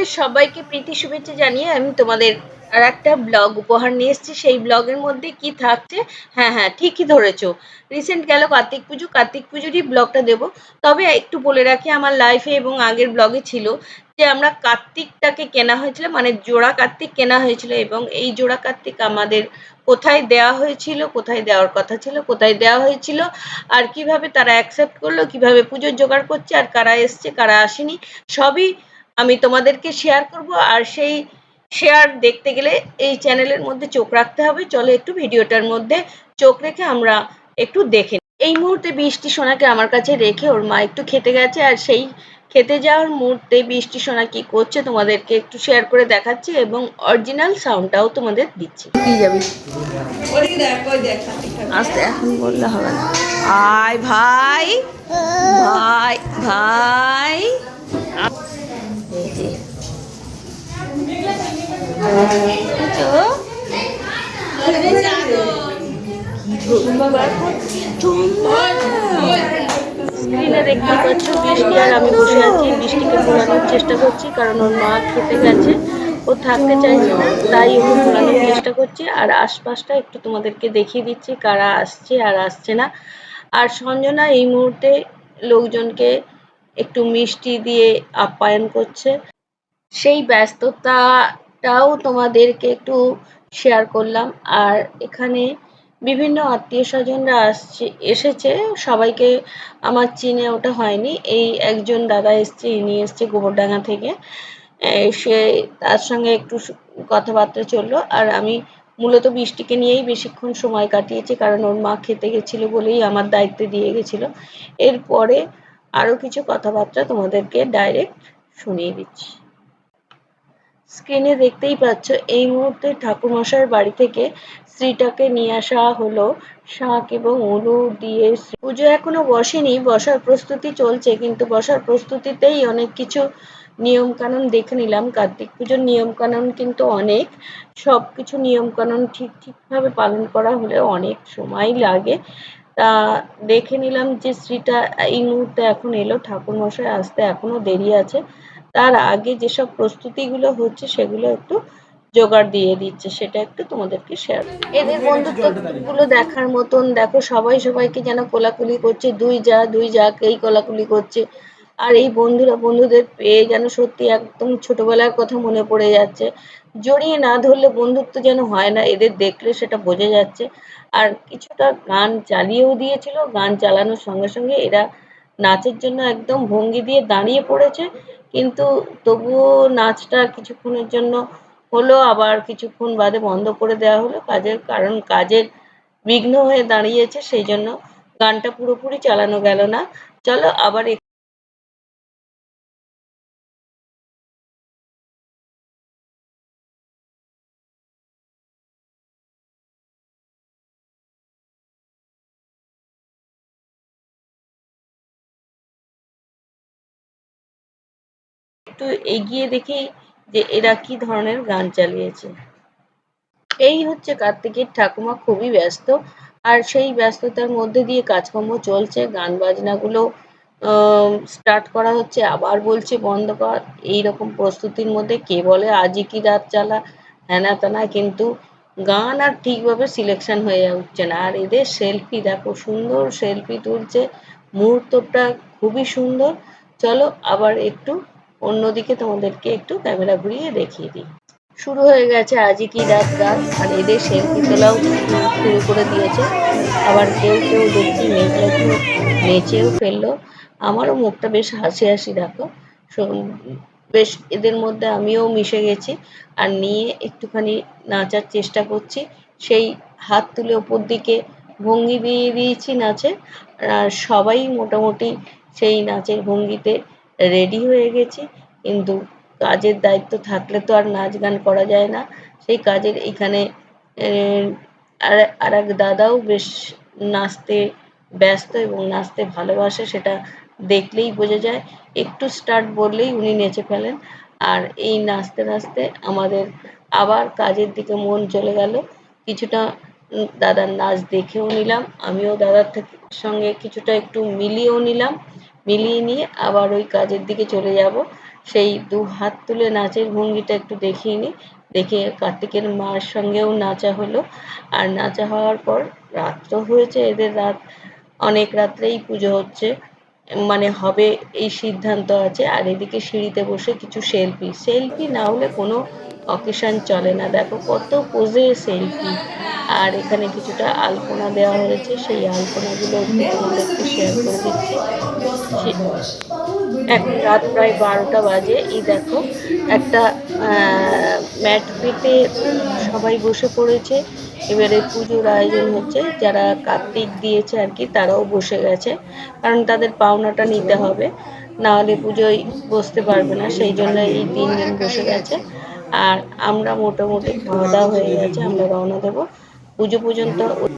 বন্ধুদের সবাইকে প্রীতি শুভেচ্ছা জানিয়ে আমি তোমাদের আর একটা ব্লগ উপহার নিয়ে এসেছি। সেই ব্লগের মধ্যে কি থাকছে? হ্যাঁ হ্যাঁ ঠিকই ধরেছো। রিসেন্ট গেল কার্তিক পুজো। কার্তিক পুজোরই ব্লগটা দেবো। তবে একটু বলে রাখি, আমার লাইফে এবং আগের ব্লগে ছিল যে, আমরা কার্তিকটাকে কেনা হয়েছিল মানে জোড়া কার্তিক কেনা হয়েছিল এবং এই জোড়া কার্তিক আমাদের কোথায় দেওয়া হয়েছিল, কোথায় দেওয়ার কথা ছিল, কোথায় দেওয়া হয়েছিল, আর কীভাবে তারা অ্যাকসেপ্ট করল, কীভাবে পুজোর জোগাড় করছে, আর কারা এসছে, কারা আসেনি, সবই আমি তোমাদেরকে শেয়ার করব আর সেই শেয়ার দেখতে গেলে এই চ্যানেলের মধ্যে চোখ রাখতে হবে। চলে একটু ভিডিওটার মধ্যে চোখ রেখে আমরা একটু দেখে নিই। এই মুহূর্তে বৃষ্টি সোনাকে আমার কাছে রেখে ওর মা একটু খেতে গেছে আর সেই খেতে যাওয়ার মুহূর্তে বৃষ্টি সোনা কি করছে তোমাদেরকে একটু শেয়ার করে দেখাচ্ছি এবং অরিজিনাল সাউন্ডটাও তোমাদের দিচ্ছি। কি যাবি? আস্তে এখন বললে হবে না। আয় ভাই ভাই ভাই এই যে দেখেছ? দেখতে পাচ্ছ বৃষ্টি আর আমি বসে আছি বৃষ্টিকে ঘোরানোর চেষ্টা করছি কারণ ওর গেছে ও থাকতে না তাই ঘোরানোর চেষ্টা করছি আর আশপাশটা একটু তোমাদেরকে দেখিয়ে দিচ্ছি কারা আসছে আর আসছে না আর সঞ্জনা এই মুহূর্তে লোকজনকে একটু মিষ্টি দিয়ে আপ্যায়ন করছে সেই ব্যস্ততাটাও তোমাদেরকে একটু শেয়ার করলাম। আর এখানে বিভিন্ন আত্মীয় স্বজনরা আসছে, এসেছে। সবাইকে আমার চিনে ওটা হয়নি। এই একজন দাদা এসছে, ইনি এসছে গোবরডাঙ্গা থেকে। সে তার সঙ্গে একটু কথাবার্তা চলল। আর আমি মূলত বৃষ্টিকে নিয়েই বেশিক্ষণ সময় কাটিয়েছি, কারণ ওর মা খেতে গেছিল বলেই আমার দায়িত্বে দিয়ে গেছিল। এরপরে আরও কিছু কথাবার্তা তোমাদেরকে ডাইরেক্ট শুনিয়ে দিচ্ছি। স্ক্রিনে দেখতেই পাচ্ছ, এই মুহূর্তে ঠাকুরমশাইয়ের বাড়ি থেকে স্ত্রীটাকে নিয়ে আসা হলো শাঁখ এবং উলু দিয়ে। পুজো এখনও বসেনি, বসার প্রস্তুতি চলছে, কিন্তু বসার প্রস্তুতিতেই অনেক কিছু নিয়ম কানুন দেখে নিলাম। কার্তিক পুজোর নিয়ম কানুন কিন্তু অনেক। সব কিছু নিয়ম কানুন ঠিক ঠিকভাবে পালন করা হলে অনেক সময় লাগে। তা দেখে নিলাম যে স্ত্রীটা এই মুহূর্তে এখন এলো। ঠাকুরমশাই আসতে এখনও দেরি আছে। তার আগে যেসব প্রস্তুতিগুলো হচ্ছে সেগুলো একটু জোগাড় দিয়ে দিচ্ছে, সেটা একটু তোমাদেরকে শেয়ার এদের বন্ধুত্বগুলো দেখার মতন, দেখো সবাই সবাইকে যেন কোলাকুলি করছে, দুই যা, দুই যাকেই কোলাকুলি করছে। আর এই বন্ধুরা বন্ধুদের পেয়ে যেন সত্যি একদম ছোটবেলার কথা মনে পড়ে যাচ্ছে। জড়িয়ে না ধরলে বন্ধুত্ব যেন হয় না, এদের দেখলে সেটা বোঝা যাচ্ছে। আর কিছুটা গান চালিয়েও দিয়েছিল, গান চালানোর সঙ্গে সঙ্গে এরা নাচের জন্য একদম ভঙ্গি দিয়ে দাঁড়িয়ে পড়েছে, কিন্তু তবুও নাচটা কিছুক্ষণের জন্য হলো, আবার কিছুক্ষণ বাদে বন্ধ করে দেওয়া হলো। কাজের কারণ, কাজের বিঘ্ন হয়ে দাঁড়িয়েছে, সেই জন্য গানটা পুরোপুরি চালানো গেল না। চলো আবার একটু এগিয়ে দেখি যে এরা কি ধরনের গান চালিয়েছে। এই হচ্ছে কার্তিকের ঠাকুমা খুবই ব্যস্ত, আর সেই ব্যস্ততার মধ্যে দিয়ে কাজকর্ম চলছে, গান বাজনাগুলো স্টার্ট করা হচ্ছে, আবার বলছে বন্ধ কর এইরকম প্রস্তুতির মধ্যে কে বলে, আজই কি রাত চালা হ্যানা তানা, কিন্তু গান আর ঠিকভাবে সিলেকশন হয়ে উঠছে না, আর এদের সেলফি দেখো সুন্দর সেলফি তুলছে, মুহূর্তটা খুবই সুন্দর, চলো আবার একটু অন্যদিকে তোমাদেরকে একটু ক্যামেরা ঘুরিয়ে দেখিয়ে দিই। শুরু হয়ে গেছে আজই কি রাত গান আর এদের সেলফি তোলাও শুরু করে দিয়েছে। আবার কেউ কেউ দেখছি মেঘলা একটু নেচেও ফেলল। আমারও মুখটা বেশ হাসি হাসি দেখো। বেশ এদের মধ্যে আমিও মিশে গেছি, আর নিয়ে একটুখানি নাচার চেষ্টা করছি। সেই হাত তুলে ওপর দিকে ভঙ্গি দিয়ে দিয়েছি নাচে। আর সবাই মোটামুটি সেই নাচের ভঙ্গিতে রেডি হয়ে গেছি, কিন্তু কাজের দায়িত্ব থাকলে তো আর নাচ গান করা যায় না। সেই কাজের এখানে আর আর এক দাদাও বেশ নাচতে ব্যস্ত এবং নাচতে ভালোবাসে, সেটা দেখলেই বোঝা যায়। একটু স্টার্ট বললেই উনি নেচে ফেলেন। আর এই নাচতে নাচতে আমাদের আবার কাজের দিকে মন চলে গেল। কিছুটা দাদার নাচ দেখেও নিলাম। আমিও দাদার থেকে সঙ্গে কিছুটা একটু মিলিয়েও নিলাম। মিলিয়ে নিয়ে আবার ওই কাজের দিকে চলে যাব। সেই দু হাত তুলে নাচের ভঙ্গিটা একটু দেখিয়ে নিই। দেখে কার্তিকের মার সঙ্গেও নাচা হলো। আর নাচা হওয়ার পর রাত্র হয়েছে, এদের রাত অনেক রাত্রেই পুজো হচ্ছে। মানে হবে এই সিদ্ধান্ত আছে। আর এদিকে সিঁড়িতে বসে কিছু সেলফি। সেলফি না হলে কোনো অকেশন চলে না। দেখো কত পোজে সেলফি আর এখানে কিছুটা আলপনা দেওয়া হয়েছে। সেই আলপনাগুলো একটু শেয়ার করে দিচ্ছি। এখন রাত প্রায় বারোটা বাজে। এই দেখো, একটা ম্যাট পেতে সবাই বসে পড়েছে। এবারে পুজোর আয়োজন হচ্ছে। যারা কার্তিক দিয়েছে আর কি, তারাও বসে গেছে। কারণ তাদের পাওনাটা নিতে হবে। না হলে পুজোয় বসতে পারবে না। সেই জন্য এই তিনজন বসে গেছে। আর আমরা মোটামুটি খাওয়া দাওয়া হয়ে গেছে আমরা রওনা দেবো। পুজো পর্যন্ত